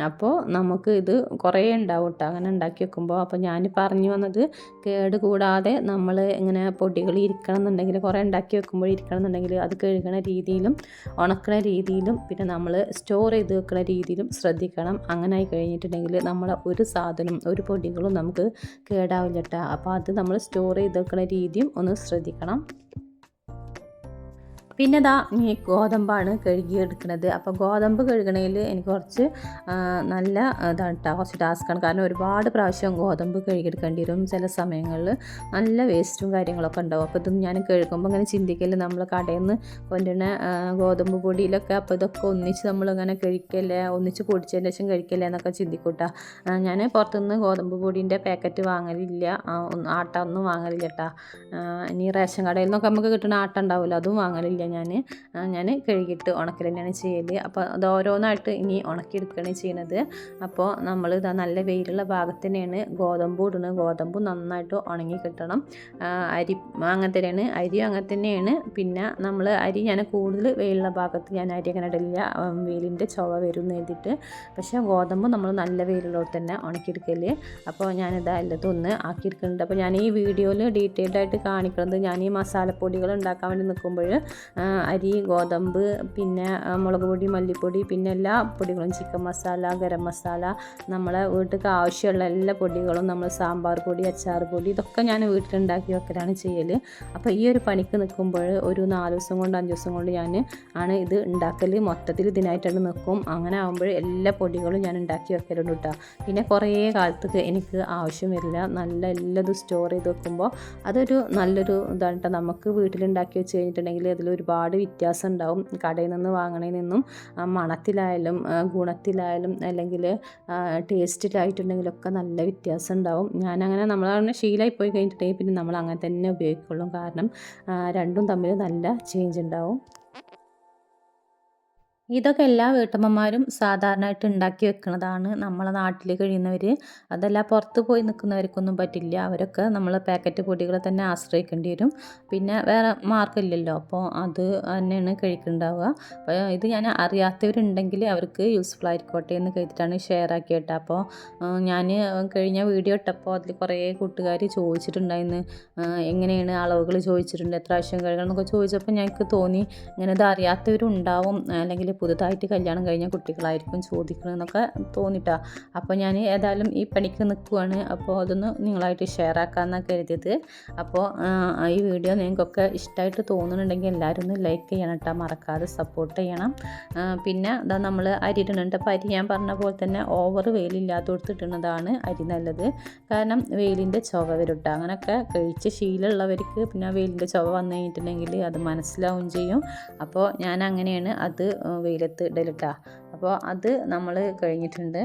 അപ്പോൾ നമുക്ക് ഇത് കുറേ ഉണ്ടാവും കേട്ടോ. അങ്ങനെ ഉണ്ടാക്കി വെക്കുമ്പോൾ. അപ്പോൾ ഞാൻ പറഞ്ഞു വന്നത് കേട് കൂടാതെ നമ്മൾ ഇങ്ങനെ പൊടികൾ ഇരിക്കണം എന്നുണ്ടെങ്കിൽ കുറേ ഉണ്ടാക്കി വെക്കുമ്പോൾ ഇരിക്കണം എന്നുണ്ടെങ്കിൽ അത് കഴുകണ രീതിയിലും ഉണക്കണ രീതിയിലും പിന്നെ നമ്മൾ സ്റ്റോർ ചെയ്ത് വെക്കുന്ന രീതിയിലും ശ്രദ്ധിക്കണം. അങ്ങനെ ആയി കഴിഞ്ഞിട്ടുണ്ടെങ്കിൽ നമ്മളെ ഒരു സാധനം ഒരു പൊടികളും നമുക്ക് കേടാവില്ല കേട്ടോ അപ്പോൾ അത് നമ്മൾ സ്റ്റോർ ചെയ്ത് വെക്കുന്ന രീതിയും ഒന്ന് ശ്രദ്ധിക്കണം. പിന്നെ ദാ ഗോതമ്പാണ് കഴുകിയെടുക്കുന്നത് അപ്പോൾ ഗോതമ്പ് കഴുകണതിൽ എനിക്ക് കുറച്ച് നല്ല ഇതാണ് കേട്ടോ കുറച്ച് ടാസ്ക്കാണ് കാരണം ഒരുപാട് പ്രാവശ്യം ഗോതമ്പ് കഴുകിയെടുക്കേണ്ടി വരും ചില സമയങ്ങളിൽ നല്ല വേസ്റ്റും കാര്യങ്ങളൊക്കെ ഉണ്ടാവും. അപ്പോൾ ഇതൊന്നും ഞാൻ കഴുകുമ്പോൾ ഇങ്ങനെ ചിന്തിക്കൽ നമ്മൾ കടയിൽ നിന്ന് കൊണ്ടുവരുന്ന ഗോതമ്പ് പൊടിയിലൊക്കെ അപ്പോൾ ഇതൊക്കെ ഒന്നിച്ച് നമ്മളിങ്ങനെ കഴിക്കല്ലേ ഒന്നിച്ച് പൊടിച്ചതിന് ശേഷം കഴിക്കല്ലേ എന്നൊക്കെ ചിന്തിക്കൂട്ടാ. ഞാൻ പുറത്തുനിന്ന് ഗോതമ്പ് പൊടിന്റെ പാക്കറ്റ് വാങ്ങലില്ല. ആട്ട ഒന്നും വാങ്ങലില്ല കേട്ടാ ഇനി റേഷൻ കടയിൽ നിന്നൊക്കെ നമുക്ക് കിട്ടുന്ന ആട്ട ഉണ്ടാവില്ല അതും വാങ്ങലില്ല. ഞാൻ ഞാൻ കഴുകിയിട്ട് ഉണക്കൽ തന്നെയാണ് ചെയ്യൽ അപ്പോൾ അത് ഓരോന്നായിട്ട് ഇനി ഉണക്കിയെടുക്കുകയാണ് ചെയ്യുന്നത് അപ്പോൾ നമ്മൾ ഇതാ നല്ല വെയിലുള്ള ഭാഗത്ത് തന്നെയാണ് ഗോതമ്പ് ഇടുന്നത് ഗോതമ്പ് നന്നായിട്ട് ഉണങ്ങി കിട്ടണം. അരി അങ്ങനെ തന്നെയാണ് അരി അങ്ങനെ തന്നെയാണ് പിന്നെ നമ്മൾ അരി ഞാൻ കൂടുതൽ വെയിലുള്ള ഭാഗത്ത് ഞാൻ അരി അങ്ങനെ ഇടില്ല വെയിലിന്റെ ചുവ വരും എന്ന് എഴുതിയിട്ട്. പക്ഷേ ഗോതമ്പ് നമ്മൾ നല്ല വെയിലുള്ളവർ തന്നെ ഉണക്കിയെടുക്കൽ അപ്പോൾ ഞാനിതാ എല്ലാതും ഒന്ന് ആക്കിയെടുക്കുന്നുണ്ട് അപ്പോൾ ഞാൻ ഈ വീഡിയോയിൽ ഡീറ്റെയിൽഡ് ആയിട്ട് കാണിക്കുന്നത് ഞാൻ ഈ മസാലപ്പൊടികൾ ഉണ്ടാക്കാൻ വേണ്ടി നിൽക്കുമ്പോൾ അരി ഗോതമ്പ് പിന്നെ മുളക് പൊടി മല്ലിപ്പൊടി പിന്നെ എല്ലാ പൊടികളും. ചിക്കൻ മസാല ഗരം മസാല നമ്മളെ വീട്ടിലേക്ക് ആവശ്യമുള്ള എല്ലാ പൊടികളും നമ്മൾ സാമ്പാർ പൊടി അച്ചാർ പൊടി ഇതൊക്കെ ഞാൻ വീട്ടിലുണ്ടാക്കി വെക്കലാണ് ചെയ്യൽ അപ്പോൾ ഈ ഒരു പണിക്ക് നിൽക്കുമ്പോൾ ഒരു നാല് ദിവസം കൊണ്ട് അഞ്ച് ദിവസം കൊണ്ട് ഞാൻ ആണ് ഇത് ഉണ്ടാക്കൽ മൊത്തത്തിൽ ഇതിനായിട്ടാണ് നിൽക്കും അങ്ങനെ ആകുമ്പോൾ എല്ലാ പൊടികളും ഞാൻ ഉണ്ടാക്കി വെക്കലുണ്ട് കേട്ടോ പിന്നെ കുറേ കാലത്തേക്ക് എനിക്ക് ആവശ്യം വരില്ല. നല്ല എല്ലാതും സ്റ്റോർ ചെയ്ത് വെക്കുമ്പോൾ അതൊരു നല്ലൊരു ഇതാണ് കേട്ടോ നമുക്ക് വീട്ടിലുണ്ടാക്കി വെച്ച് കഴിഞ്ഞിട്ടുണ്ടെങ്കിൽ അതിൽ ഒരുപാട് വ്യത്യാസം ഉണ്ടാവും കടയിൽ നിന്ന് വാങ്ങണതിൽ നിന്നും മണത്തിലായാലും ഗുണത്തിലായാലും അല്ലെങ്കിൽ ടേസ്റ്റിലായിട്ടുണ്ടെങ്കിലൊക്കെ നല്ല വ്യത്യാസം ഉണ്ടാവും ഞാനങ്ങനെ നമ്മളങ്ങനെ ശീലമായി പോയി കഴിഞ്ഞിട്ടുണ്ടെങ്കിൽ പിന്നെ നമ്മൾ അങ്ങനെ തന്നെ ഉപയോഗിക്കുള്ളൂ. കാരണം രണ്ടും തമ്മിൽ നല്ല ചേഞ്ച് ഉണ്ടാവും. ഇതൊക്കെ എല്ലാ വീട്ടമ്മമാരും സാധാരണയായിട്ട് ഉണ്ടാക്കി വെക്കുന്നതാണ് നമ്മളെ നാട്ടിൽ കഴിയുന്നവർ അതല്ല പുറത്ത് പോയി നിൽക്കുന്നവർക്കൊന്നും പറ്റില്ല. അവരൊക്കെ നമ്മൾ പാക്കറ്റ് പൊടികളെ തന്നെ ആശ്രയിക്കേണ്ടി വരും. പിന്നെ വേറെ മാർഗമില്ലല്ലോ. അപ്പോൾ അത് തന്നെയാണ് കഴിക്കുന്നുണ്ടാവുക അപ്പോൾ ഇത് ഞാൻ അറിയാത്തവരുണ്ടെങ്കിൽ അവർക്ക് യൂസ്ഫുൾ ആയിരിക്കോട്ടെ എന്ന് കരുതിയിട്ടാണ് ഷെയർ ആക്കിയിട്ട് അപ്പോൾ ഞാൻ കഴിഞ്ഞ വീഡിയോ ഇട്ടപ്പോൾ അതിൽ കുറേ കൂട്ടുകാർ ചോദിച്ചിട്ടുണ്ടായിരുന്നു. എങ്ങനെയാണ് അളവുകൾ ചോദിച്ചിട്ടുണ്ട് എത്ര ആവശ്യം കഴുകണം എന്നൊക്കെ ചോദിച്ചപ്പോൾ ഞങ്ങൾക്ക് തോന്നി ഇങ്ങനെ ഇത് അറിയാത്തവരുണ്ടാവും. അല്ലെങ്കിൽ പുതുതായിട്ട് കല്യാണം കഴിഞ്ഞ കുട്ടികളായിരിക്കും ചോദിക്കണമെന്നൊക്കെ തോന്നിട്ടാ. അപ്പോൾ ഞാൻ ഏതായാലും ഈ പണിക്ക് നിൽക്കുവാണ് അപ്പോൾ അതൊന്ന് നിങ്ങളായിട്ട് ഷെയർ ആക്കാമെന്നാണ് കരുതിയത്. അപ്പോൾ ഈ വീഡിയോ നിങ്ങൾക്കൊക്കെ ഇഷ്ടമായിട്ട് തോന്നുന്നുണ്ടെങ്കിൽ എല്ലാവരും ഒന്ന് ലൈക്ക് ചെയ്യണം കേട്ടോ മറക്കാതെ സപ്പോർട്ട് ചെയ്യണം. പിന്നെ ഇതാ നമ്മൾ അരി ഇടുന്നുണ്ട് അപ്പോൾ അരി ഞാൻ പറഞ്ഞ പോലെ തന്നെ ഓവർ വെയിലില്ലാത്തോടത്ത് ഇടുന്നതാണ് അരി നല്ലത്. കാരണം വെയിലിന്റെ ചുവ വരും കേട്ടോ അങ്ങനെയൊക്കെ കഴിച്ച് ശീലമുള്ളവർക്ക് പിന്നെ വെയിലിന്റെ ചുവ വന്നു കഴിഞ്ഞിട്ടുണ്ടെങ്കിൽ അത് മനസ്സിലാവും ചെയ്യും. അപ്പോൾ ഞാൻ അങ്ങനെയാണ് അത് വെയിലത്ത് ഇടലിട്ടാ. അപ്പോൾ അത് നമ്മൾ കഴിഞ്ഞിട്ടുണ്ട്.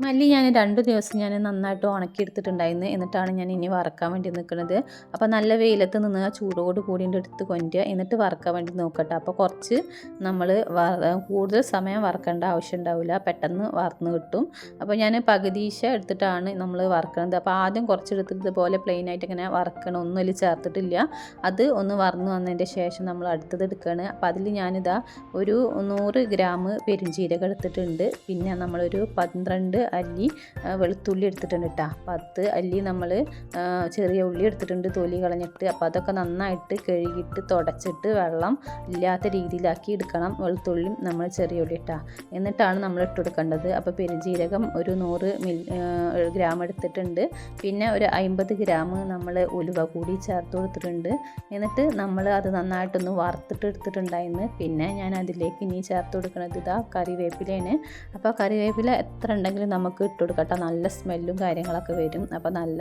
മല്ലി ഞാൻ രണ്ട് ദിവസം ഞാൻ നന്നായിട്ട് ഉണക്കിയെടുത്തിട്ടുണ്ടായിരുന്നു. എന്നിട്ടാണ് ഞാൻ ഇനി വറക്കാൻ വേണ്ടി നിൽക്കുന്നത്. അപ്പോൾ നല്ല വെയിലത്ത് നിന്ന് ആ ചൂടോട് കൂടി എടുത്ത് കൊണ്ടുവരിക. എന്നിട്ട് വറക്കാൻ വേണ്ടി നോക്കട്ടെ. അപ്പോൾ കുറച്ച് നമ്മൾ കൂടുതൽ സമയം വറക്കേണ്ട ആവശ്യം ഉണ്ടാവില്ല. പെട്ടെന്ന് വറന്ന് കിട്ടും. അപ്പോൾ ഞാൻ പകുതീശ എടുത്തിട്ടാണ് നമ്മൾ വറക്കണത് അപ്പോൾ ആദ്യം കുറച്ചെടുത്തിട്ട് ഇതുപോലെ പ്ലെയിൻ ആയിട്ട് ഇങ്ങനെ വറക്കണം. ഒന്നും അതിൽ ചേർത്തിട്ടില്ല. അത് ഒന്ന് വറന്ന് വന്നതിന്റെ ശേഷം നമ്മൾ അടുത്തത് എടുക്കുകയാണ്. അപ്പോൾ അതിൽ ഞാനിതാ ഒരു നൂറ് ഗ്രാം പെരുംജീരകം എടുത്തിട്ടുണ്ട്. പിന്നെ നമ്മളൊരു പന്ത്രണ്ട് അല്ലി വെളുത്തുള്ളി എടുത്തിട്ടുണ്ട് കേട്ടോ പത്ത് അല്ലി നമ്മൾ ചെറിയ ഉള്ളി എടുത്തിട്ടുണ്ട് തൊലി കളഞ്ഞിട്ട്. അപ്പോൾ അതൊക്കെ നന്നായിട്ട് കഴുകിയിട്ട് തുടച്ചിട്ട് വെള്ളം ഇല്ലാത്ത രീതിയിലാക്കി എടുക്കണം വെളുത്തുള്ളിയും നമ്മൾ ചെറിയ ഉള്ളി ഇട്ടാ എന്നിട്ടാണ് നമ്മൾ ഇട്ട് കൊടുക്കേണ്ടത്. അപ്പോൾ പെരുംജീരകം ഒരു നൂറ് മിൽ ഗ്രാം എടുത്തിട്ടുണ്ട്. പിന്നെ ഒരു അമ്പത് ഗ്രാം നമ്മൾ ഉലുവ കൂടി ചേർത്ത് കൊടുത്തിട്ടുണ്ട്. എന്നിട്ട് നമ്മൾ അത് നന്നായിട്ടൊന്ന് വറുത്തിട്ട് എടുത്തിട്ടുണ്ടായിരുന്നു. പിന്നെ ഞാൻ അതിലേക്ക് ഇനി ചേർത്ത് കൊടുക്കുന്നത് ഇതാ കറിവേപ്പിലയാണ് അപ്പോൾ കറിവേപ്പില എത്ര ഉണ്ടെങ്കിലും നമുക്ക് ഇട്ട് കൊടുക്കട്ടെ നല്ല സ്മെല്ലും കാര്യങ്ങളൊക്കെ വരും. അപ്പോൾ നല്ല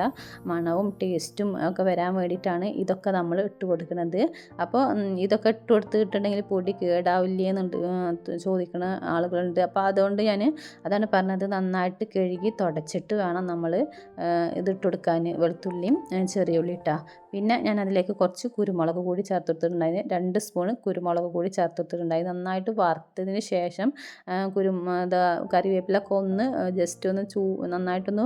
മണവും ടേസ്റ്റും ഒക്കെ വരാൻ വേണ്ടിയിട്ടാണ് ഇതൊക്കെ നമ്മൾ ഇട്ട് കൊടുക്കുന്നത് അപ്പോൾ ഇതൊക്കെ ഇട്ട് കൊടുത്തിട്ടുണ്ടെങ്കിൽ പൊടി കേടാവില്ലേ എന്നുണ്ട് ചോദിക്കുന്ന ആളുകളുണ്ട്. അപ്പോൾ അതുകൊണ്ട് ഞാൻ അതാണ് പറഞ്ഞത് നന്നായിട്ട് കഴുകി തുടച്ചിട്ട് വേണം നമ്മൾ ഇതിട്ട് കൊടുക്കാൻ വെളുത്തുള്ളിയും ചെറിയ ഉള്ളി ഇട്ടാ. പിന്നെ ഞാൻ അതിലേക്ക് കുറച്ച് കുരുമുളക് കൂടി ചേർത്ത് കൊടുത്തിട്ടുണ്ടായിരുന്നു രണ്ട് സ്പൂണ് കുരുമുളക് കൂടി ചേർത്ത് കൊടുത്തിട്ടുണ്ടായി നന്നായിട്ട് വറുത്തതിന് ശേഷം കുരു കറിവേപ്പിലൊക്കെ ഒന്ന് ജസ്റ്റ് ഒന്ന് ചൂ നന്നായിട്ടൊന്ന്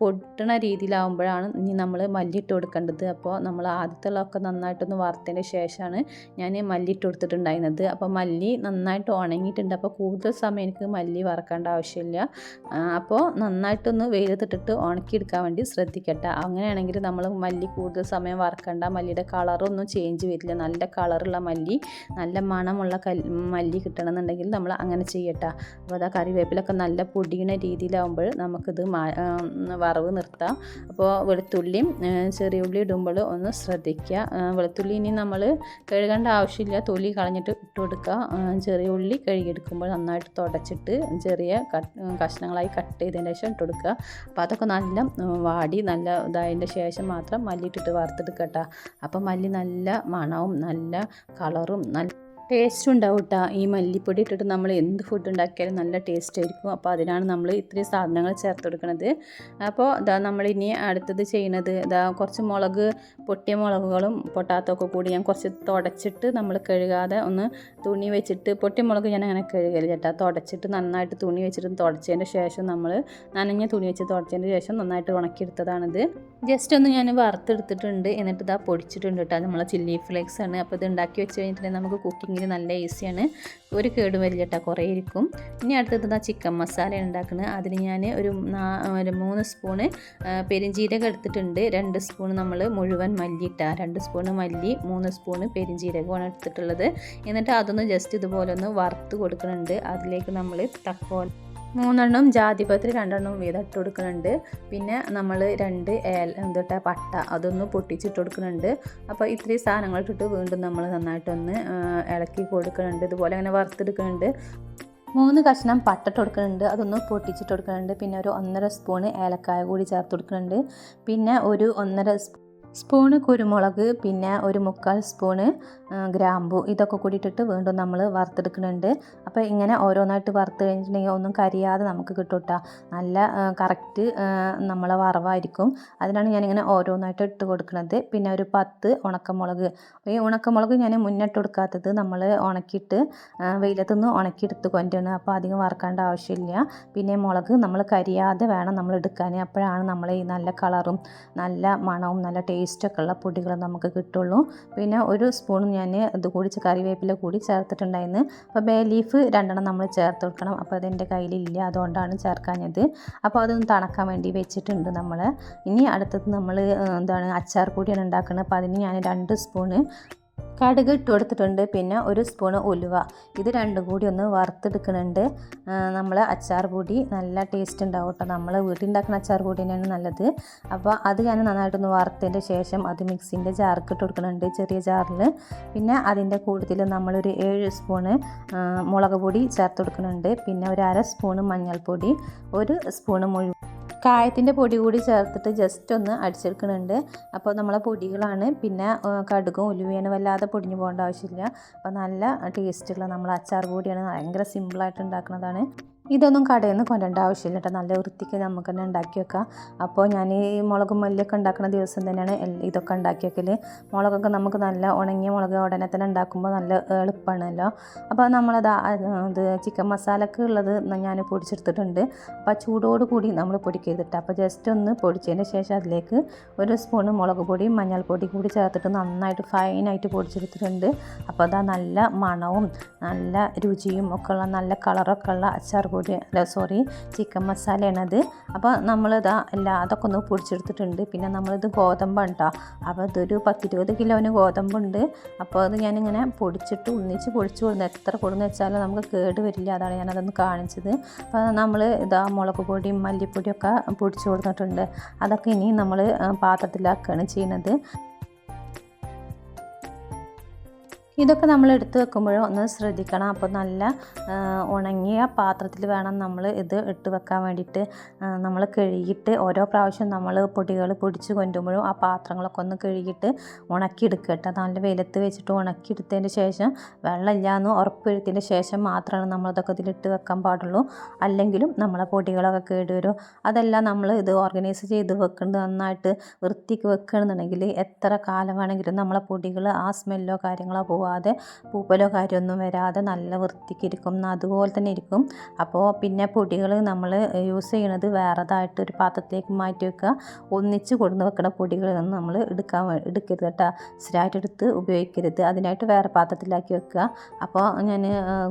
പൊട്ടണ രീതിയിലാവുമ്പോഴാണ് ഇനി നമ്മൾ മല്ലിട്ട് കൊടുക്കേണ്ടത്. അപ്പോൾ നമ്മൾ ആദ്യത്തുള്ളതൊക്കെ നന്നായിട്ടൊന്ന് വറുത്തതിന് ശേഷമാണ് ഞാൻ മല്ലിട്ട് കൊടുത്തിട്ടുണ്ടായിരുന്നത്. അപ്പോൾ മല്ലി നന്നായിട്ട് ഉണങ്ങിയിട്ടുണ്ട്. അപ്പോൾ കൂടുതൽ സമയം എനിക്ക് മല്ലി വറക്കേണ്ട ആവശ്യമില്ല. അപ്പോൾ നന്നായിട്ടൊന്ന് വെയിലത്തിട്ടിട്ട് ഉണക്കിയെടുക്കാൻ വേണ്ടി ശ്രദ്ധിക്കട്ടെ. അങ്ങനെയാണെങ്കിൽ നമ്മൾ മല്ലി കൂടുതൽ സമയം വറക്കണ്ട മല്ലിയുടെ കളറൊന്നും ചേഞ്ച് വരില്ല. നല്ല കളറുള്ള മല്ലി നല്ല മണമുള്ള മല്ലി കിട്ടണമെന്നുണ്ടെങ്കിൽ നമ്മൾ അങ്ങനെ ചെയ്യട്ടെ. അപ്പോൾ അതാ കറിവേപ്പിലൊക്കെ നല്ല പൊടിയണ രീതിയിലാവുമ്പോൾ നമുക്കിത് വറവ് നിർത്താം. അപ്പോൾ വെളുത്തുള്ളിയും ചെറിയ ഉള്ളി ഇടുമ്പോൾ ഒന്ന് ശ്രദ്ധിക്കുക. വെളുത്തുള്ളി ഇനി നമ്മൾ കഴുകേണ്ട ആവശ്യമില്ല. തൊലി കളഞ്ഞിട്ട് ഇട്ട് കൊടുക്കുക. ചെറിയ ഉള്ളി കഴുകിയെടുക്കുമ്പോൾ നന്നായിട്ട് തുടച്ചിട്ട് ചെറിയ കഷ്ണങ്ങളായി കട്ട് ചെയ്തതിന് ശേഷം ഇട്ട് കൊടുക്കുക. അപ്പോൾ അതൊക്കെ നല്ല വാടി നല്ല ഇതായതിന്റെ ശേഷം മാത്രം മല്ലി ഇട്ടിട്ട് വറുത്തെടുക്കട്ടോ. അപ്പോൾ മല്ലി നല്ല മണവും നല്ല കളറും നല്ല ടേസ്റ്റ് ഉണ്ടാവും കേട്ടോ ഈ മല്ലിപ്പൊടി ഇട്ടിട്ട് നമ്മൾ എന്ത് ഫുഡ് ഉണ്ടാക്കിയാലും നല്ല ടേസ്റ്റ് ആയിരിക്കും. അപ്പോൾ അതിനാണ് നമ്മൾ ഇത്രയും സാധനങ്ങൾ ചേർത്ത് കൊടുക്കുന്നത് അപ്പോൾ ഇതാ നമ്മൾ ഇനി അടുത്തത് ചെയ്യുന്നത് ഇതാ കുറച്ച് മുളക് പൊട്ടിയ മുളകുകളും പൊട്ടാത്തൊക്കെ കൂടി ഞാൻ കുറച്ച് തുടച്ചിട്ട് നമ്മൾ കഴുകാതെ ഒന്ന് തുണി വെച്ചിട്ട് പൊട്ടിയ മുളക് ഞാൻ അങ്ങനെ കഴുകൽ ചേട്ടാ തുടച്ചിട്ട് നന്നായിട്ട് തുണി വെച്ചിട്ട് തുടച്ചതിന്റെ ശേഷം നമ്മൾ നനഞ്ഞ തുണി വെച്ച് തുടച്ചതിന്റെ ശേഷം നന്നായിട്ട് ഉണക്കിയെടുത്തതാണിത്. ജസ്റ്റ് ഒന്ന് ഞാൻ വറുത്തെടുത്തിട്ടുണ്ട്. എന്നിട്ട് ഇതാ പൊടിച്ചിട്ടുണ്ട് കേട്ടോ നമ്മളെ ചില്ലി ഫ്ലേക്സ് ആണ്. അപ്പോൾ ഇത് ഉണ്ടാക്കി വെച്ച് കഴിഞ്ഞിട്ടുണ്ടെങ്കിൽ നമുക്ക് കുക്കിങ്ങിൽ നല്ല ഈസിയാണ്. ഒരു കേടും വരില്ല കേട്ടോ കുറേ ഇരിക്കും. ഇനി അടുത്തത് ചിക്കൻ മസാല ഉണ്ടാക്കുന്നത്. അതിന് ഞാൻ ഒരു ഒരു മൂന്ന് സ്പൂണ് ആ, പെരിഞ്ജീരകം എടുത്തിട്ടുണ്ട്. രണ്ട് സ്പൂൺ നമ്മൾ മുഴുവൻ മല്ലി ഇട്ട രണ്ട് സ്പൂണ് മല്ലി മൂന്ന് സ്പൂണ് പെരിഞ്ജീരകമാണ് എടുത്തിട്ടുള്ളത്. എന്നിട്ട് അതൊന്ന് ജസ്റ്റ് ഇതുപോലെ ഒന്ന് വറുത്ത് കൊടുക്കുന്നുണ്ട്. അതിലേക്ക് നമ്മൾ തക്കോൽ മൂന്നെണ്ണം ജാതിപത്രി രണ്ടെണ്ണം വീതം ഇട്ട് കൊടുക്കുന്നുണ്ട്. പിന്നെ നമ്മൾ രണ്ട് ഏല എന്തിട്ടാ പട്ട അതൊന്ന് പൊട്ടിച്ചിട്ട് കൊടുക്കുന്നുണ്ട്. അപ്പോൾ ഇത്രയും സാധനങ്ങൾ ഇട്ടിട്ട് വീണ്ടും നമ്മൾ നന്നായിട്ടൊന്ന് ഇളക്കി കൊടുക്കുന്നുണ്ട് ഇതുപോലെ അങ്ങനെ വറുത്തെടുക്കുന്നുണ്ട്. മൂന്ന് കഷ്ണം പട്ടിട്ട് കൊടുക്കുന്നുണ്ട്. അതൊന്ന് പൊട്ടിച്ചിട്ട് കൊടുക്കുന്നുണ്ട്. പിന്നെ ഒരു ഒന്നര സ്പൂണ് ഏലക്കായ കൂടി ചേർത്ത് കൊടുക്കുന്നുണ്ട്. പിന്നെ ഒരു ഒന്നര സ്പൂണ് കുരുമുളക് പിന്നെ ഒരു മുക്കാൽ സ്പൂണ് ഗ്രാമ്പു ഇതൊക്കെ കൂടിയിട്ടിട്ട് വീണ്ടും നമ്മൾ വറുത്തെടുക്കുന്നുണ്ട്. അപ്പോൾ ഇങ്ങനെ ഓരോന്നായിട്ട് വറുത്ത് കഴിഞ്ഞിട്ടുണ്ടെങ്കിൽ ഒന്നും കരിയാതെ നമുക്ക് കിട്ടും കേട്ടോ നല്ല കറക്റ്റ് നമ്മളെ വറവായിരിക്കും. അതിനാണ് ഞാനിങ്ങനെ ഓരോന്നായിട്ട് ഇട്ട് കൊടുക്കുന്നത്. പിന്നെ ഒരു പത്ത് ഉണക്കമുളക്. ഈ ഉണക്കമുളക് ഞാൻ മുന്നിട്ട് കൊടുക്കാത്തത് നമ്മൾ ഉണക്കിയിട്ട് വെയിലത്തുനിന്ന് ഉണക്കിയെടുത്ത് കൊണ്ടുവരണം. അപ്പോൾ അധികം വറക്കേണ്ട ആവശ്യമില്ല. പിന്നെ മുളക് നമ്മൾ കരിയാതെ വേണം നമ്മൾ എടുക്കാൻ അപ്പോഴാണ് നമ്മൾ ഈ നല്ല കളറും നല്ല മണവും നല്ല ടേസ്റ്റൊക്കെ ഉള്ള പൊടികൾ നമുക്ക് കിട്ടുള്ളൂ. പിന്നെ ഒരു സ്പൂൺ ഞാൻ ഇത് കൂടി കറിവേപ്പില കൂടി ചേർത്തിട്ടുണ്ടായിരുന്നു. അപ്പോൾ ബേ ലീഫ് രണ്ടെണ്ണം നമ്മൾ ചേർത്ത് കൊടുക്കണം. അപ്പോൾ അതെന്റെ കയ്യിലില്ല. അതുകൊണ്ടാണ് ചേർക്കാഞ്ഞത്. അപ്പോൾ അതൊന്ന് തണക്കാൻ വേണ്ടി വെച്ചിട്ടുണ്ട് നമ്മൾ ഇനി അടുത്തത് നമ്മൾ എന്താണ് അച്ചാർ കൂടിയാണ് ഉണ്ടാക്കുന്നത്. അപ്പോൾ അതിന് ഞാൻ രണ്ട് സ്പൂണ് കടുക് ഇട്ട് കൊടുത്തിട്ടുണ്ട്. പിന്നെ ഒരു സ്പൂണ് ഉലുവ. ഇത് രണ്ടും കൂടി ഒന്ന് വറുത്തെടുക്കുന്നുണ്ട്. നമ്മൾ അച്ചാർ പൊടി നല്ല ടേസ്റ്റ് ഉണ്ടാവും കേട്ടോ. നമ്മൾ വീട്ടിലുണ്ടാക്കുന്ന അച്ചാർ പൊടി തന്നെയാണ് നല്ലത്. അപ്പോൾ അത് ഞാൻ നന്നായിട്ടൊന്ന് വറുത്തതിന്റെ ശേഷം അത് മിക്സിന്റെ ജാർക്ക് ഇട്ട് കൊടുക്കുന്നുണ്ട് ചെറിയ ജാറിൽ പിന്നെ അതിന്റെ കൂട്ടത്തിൽ നമ്മളൊരു ഏഴ് സ്പൂണ് മുളക് പൊടി ചേർത്ത് കൊടുക്കുന്നുണ്ട്. പിന്നെ ഒരു അര സ്പൂണ് മഞ്ഞൾപ്പൊടി ഒരു സ്പൂണ് മുഴുവൻ കായത്തിന്റെ പൊടി കൂടി ചേർത്തിട്ട് ജസ്റ്റ് ഒന്ന് അടിച്ചെടുക്കുന്നുണ്ട്. അപ്പോൾ നമ്മളെ പൊടികളാണ്. പിന്നെ കടുകും ഉലുവയാണ് വല്ലാതെ പൊടിഞ്ഞു പോകേണ്ട ആവശ്യമില്ല. അപ്പോൾ നല്ല ടേസ്റ്റുള്ള നമ്മൾ അച്ചാർ പൊടിയാണ്. ഭയങ്കര സിമ്പിളായിട്ട് ഉണ്ടാക്കുന്നതാണ്. ഇതൊന്നും കടയിൽ നിന്ന് കൊണ്ടേണ്ട ആവശ്യമില്ല കേട്ടോ നല്ല വൃത്തിക്ക് നമുക്ക് തന്നെ ഉണ്ടാക്കി വെക്കാം. അപ്പോൾ ഞാൻ ഈ മുളകും മല്ലിയൊക്കെ ഉണ്ടാക്കുന്ന ദിവസം തന്നെയാണ് ഇതൊക്കെ ഉണ്ടാക്കി വെക്കൽ മുളകൊക്കെ നമുക്ക് നല്ല ഉണങ്ങിയ മുളക് ഉടനെ തന്നെ ഉണ്ടാക്കുമ്പോൾ നല്ല എളുപ്പമാണല്ലോ അപ്പോൾ നമ്മളത് ഇത് ചിക്കൻ മസാലക്ക് ഉള്ളത് ഞാൻ പൊടിച്ചെടുത്തിട്ടുണ്ട്. അപ്പോൾ ചൂടോട് കൂടി നമ്മൾ പൊടിക്കരുതിട്ട് അപ്പോൾ ജസ്റ്റ് ഒന്ന് പൊടിച്ചതിന് ശേഷം അതിലേക്ക് ഒരു സ്പൂൺ മുളക് പൊടിയും മഞ്ഞൾപ്പൊടി കൂടി ചേർത്തിട്ട് നന്നായിട്ട് ഫൈനായിട്ട് പൊടിച്ചെടുത്തിട്ടുണ്ട്. അപ്പോൾ അതാ നല്ല മണവും നല്ല രുചിയും ഒക്കെ ഉള്ള നല്ല കളറൊക്കെ ഉള്ള അച്ചാർ പൊടി അല്ല സോറി ചിക്കൻ മസാലയാണത് അപ്പോൾ നമ്മളിത് എല്ലാ അതൊക്കെ ഒന്ന് പൊടിച്ചെടുത്തിട്ടുണ്ട്. പിന്നെ നമ്മളിത് ഗോതമ്പാണ് കേട്ടോ അപ്പോൾ ഇതൊരു പത്തിരുപത് കിലോന് ഗോതമ്പുണ്ട്. അപ്പോൾ അത് ഞാനിങ്ങനെ പൊടിച്ചിട്ട് ഒന്നിച്ച് പൊടിച്ച് കൊടുക്കുന്നത് എത്ര കൊടുന്ന് വെച്ചാലും നമുക്ക് കേട് വരില്ല. അതാണ് ഞാനതൊന്ന് കാണിച്ചത്. അപ്പോൾ നമ്മൾ ഇതാ മുളക് പൊടിയും മല്ലിപ്പൊടിയൊക്കെ പൊടിച്ച് കൊടുത്തിട്ടുണ്ട്. അതൊക്കെ ഇനി നമ്മൾ പാത്രത്തിലാക്കുകയാണ് ചെയ്യുന്നത് ഇതൊക്കെ നമ്മൾ എടുത്ത് വെക്കുമ്പോഴും ഒന്ന് ശ്രദ്ധിക്കണം. അപ്പോൾ നല്ല ഉണങ്ങിയ പാത്രത്തിൽ വേണം നമ്മൾ ഇത് ഇട്ട് വെക്കാൻ വേണ്ടിയിട്ട്. നമ്മൾ കഴുകിയിട്ട് ഓരോ പ്രാവശ്യം നമ്മൾ പൊടികൾ പൊടിച്ച് കൊണ്ടുമ്പോഴും ആ പാത്രങ്ങളൊക്കെ ഒന്ന് കഴുകിയിട്ട് ഉണക്കിയെടുക്കുക കേട്ടോ. നല്ല വെയിലത്ത് വെച്ചിട്ട് ഉണക്കിയെടുത്തതിന് ശേഷം വെള്ളമില്ലാന്ന് ഉറപ്പുവരുത്തിയതിന് ശേഷം മാത്രമാണ് നമ്മളിതൊക്കെ ഇതിലിട്ട് വെക്കാൻ പാടുള്ളൂ. അല്ലെങ്കിലും നമ്മളെ പൊടികളൊക്കെ കേടുവരും അതെല്ലാം നമ്മൾ ഇത് ഓർഗനൈസ് ചെയ്ത് വെക്കുന്നത് നന്നായിട്ട് വൃത്തിക്ക് വെക്കുകയാണെന്നുണ്ടെങ്കിൽ എത്ര കാലം വേണമെങ്കിലും നമ്മളെ പൊടികൾ ആ സ്മെല്ലോ കാര്യങ്ങളോ പോവാതെ പൂപ്പലോ കാര്യമൊന്നും വരാതെ നല്ല വൃത്തിക്ക് ഇരിക്കും അതുപോലെ തന്നെ ഇരിക്കും. അപ്പോൾ പിന്നെ പൊടികൾ നമ്മൾ യൂസ് ചെയ്യണത് വേറെതായിട്ട് ഒരു പാത്രത്തിലേക്ക് മാറ്റി വെക്കുക. ഒന്നിച്ച് കൊടുന്ന് വെക്കണ പൊടികളൊന്നും നമ്മൾ എടുക്കാൻ എടുക്കരുത് കേട്ടോ. സ്ഥിരമായിട്ട് എടുത്ത് ഉപയോഗിക്കരുത്. അതിനായിട്ട് വേറെ പാത്രത്തിലാക്കി വെക്കുക. അപ്പോൾ ഞാൻ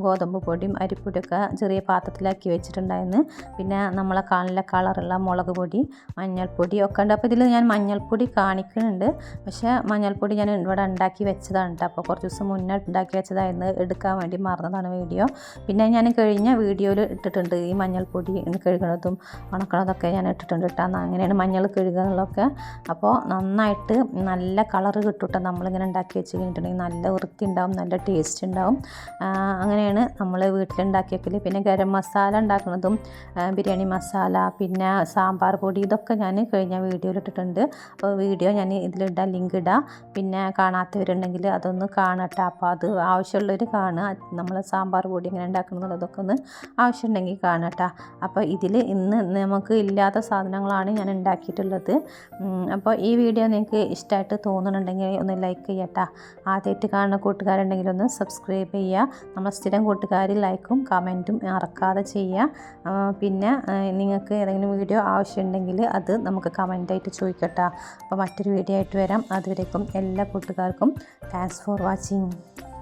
ഗോതമ്പ് പൊടിയും അരിപ്പൊടിയൊക്കെ ചെറിയ പാത്രത്തിലാക്കി വെച്ചിട്ടുണ്ടായിരുന്നു. പിന്നെ നമ്മളെ കാണില്ല കളറുള്ള മുളക് പൊടി മഞ്ഞൾപ്പൊടി ഒക്കെ ഉണ്ട്. അപ്പോൾ ഇതിൽ ഞാൻ മഞ്ഞൾപ്പൊടി കാണിക്കുന്നുണ്ട് പക്ഷേ മഞ്ഞൾപ്പൊടി ഞാൻ ഇവിടെ ഉണ്ടാക്കി വെച്ചതാണ് കേട്ടോ. അപ്പോൾ കുറച്ച് ദിവസം മുന്നേ ഉണ്ടാക്കി വെച്ചതായിരുന്നു എടുക്കാൻ വേണ്ടി മറന്നതാണ് വീഡിയോ. പിന്നെ ഞാൻ കഴിഞ്ഞ വീഡിയോയിൽ ഇട്ടിട്ടുണ്ട് ഈ മഞ്ഞൾപ്പൊടി കഴുകണതും ഉണക്കണതൊക്കെ ഞാൻ ഇട്ടിട്ടുണ്ട് കേട്ടോ. അങ്ങനെയാണ് മഞ്ഞൾ കഴുകുന്നതൊക്കെ അപ്പോൾ നന്നായിട്ട് നല്ല കളർ കേട്ടോ നമ്മളിങ്ങനെ ഉണ്ടാക്കി വെച്ച് കഴിഞ്ഞിട്ടുണ്ടെങ്കിൽ നല്ല വൃത്തി ഉണ്ടാവും നല്ല ടേസ്റ്റ് ഉണ്ടാവും. അങ്ങനെയാണ് നമ്മൾ വീട്ടിലുണ്ടാക്കി വെക്കൽ പിന്നെ ഗരം മസാല ഉണ്ടാക്കുന്നതും ബിരിയാണി മസാല പിന്നെ സാമ്പാർ പൊടി ഇതൊക്കെ ഞാൻ കഴിഞ്ഞ വീഡിയോയിൽ ഇട്ടിട്ടുണ്ട്. അപ്പോൾ വീഡിയോ ഞാൻ ഇതിലിടാം ലിങ്ക് ഇടാം. പിന്നെ കാണാത്തവരുണ്ടെങ്കിൽ അതൊന്ന് കാണട്ടെ. അപ്പോൾ അത് ആവശ്യമുള്ളവർ കാണുക. നമ്മൾ സാമ്പാർ പൊടി എങ്ങനെ ഉണ്ടാക്കുന്നുള്ളതൊക്കെ ഒന്ന് ആവശ്യമുണ്ടെങ്കിൽ കാണട്ടെ അപ്പോൾ ഇതിൽ ഇന്ന് നമുക്ക് ഇല്ലാത്ത സാധനങ്ങളാണ് ഞാൻ ഉണ്ടാക്കിയിട്ടുള്ളത്. അപ്പോൾ ഈ വീഡിയോ നിങ്ങൾക്ക് ഇഷ്ടമായിട്ട് തോന്നുന്നുണ്ടെങ്കിൽ ഒന്ന് ലൈക്ക് ചെയ്യട്ടെ ആദ്യമായിട്ട് കാണുന്ന കൂട്ടുകാരുണ്ടെങ്കിൽ ഒന്ന് സബ്സ്ക്രൈബ് ചെയ്യുക. നമ്മൾ സ്ഥിരം കൂട്ടുകാർ ലൈക്കും കമന്റും മറക്കാതെ ചെയ്യുക. പിന്നെ നിങ്ങൾക്ക് ഏതെങ്കിലും വീഡിയോ ആവശ്യമുണ്ടെങ്കിൽ അത് നമുക്ക് കമന്റായിട്ട് ചോദിക്കട്ടെ അപ്പോൾ മറ്റൊരു വീഡിയോ ആയിട്ട് വരാം. അതുവരേക്കും എല്ലാ കൂട്ടുകാർക്കും താങ്ക്സ് ഫോർ വാച്ചിങ് Hum.